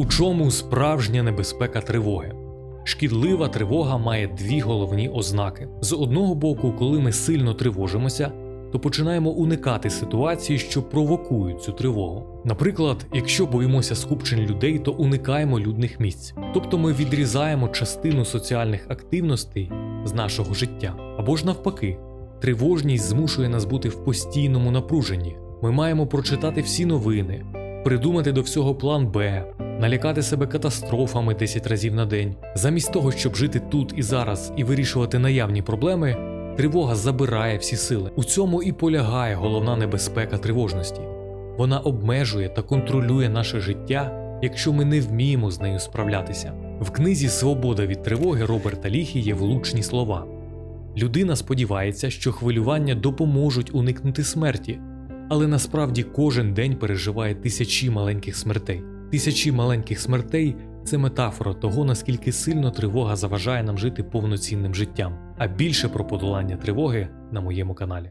У чому справжня небезпека тривоги? Шкідлива тривога має дві головні ознаки: з одного боку, коли ми сильно тривожимося, то починаємо уникати ситуацій, що провокують цю тривогу. Наприклад, якщо боїмося скупчень людей, то уникаємо людних місць, тобто ми відрізаємо частину соціальних активностей з нашого життя. Або ж навпаки, тривожність змушує нас бути в постійному напруженні. Ми маємо прочитати всі новини, придумати до всього план Б, налякати себе катастрофами 10 разів на день. Замість того, щоб жити тут і зараз і вирішувати наявні проблеми, тривога забирає всі сили. У цьому і полягає головна небезпека тривожності. Вона обмежує та контролює наше життя, якщо ми не вміємо з нею справлятися. В книзі Свобода від тривоги Роберта Ліхі є влучні слова. Людина сподівається, що хвилювання допоможуть уникнути смерті, але насправді кожен день переживає тисячі маленьких смертей. Тисячі маленьких смертей це метафора того, наскільки сильно тривога заважає нам жити повноцінним життям. А більше про подолання тривоги на моєму каналі.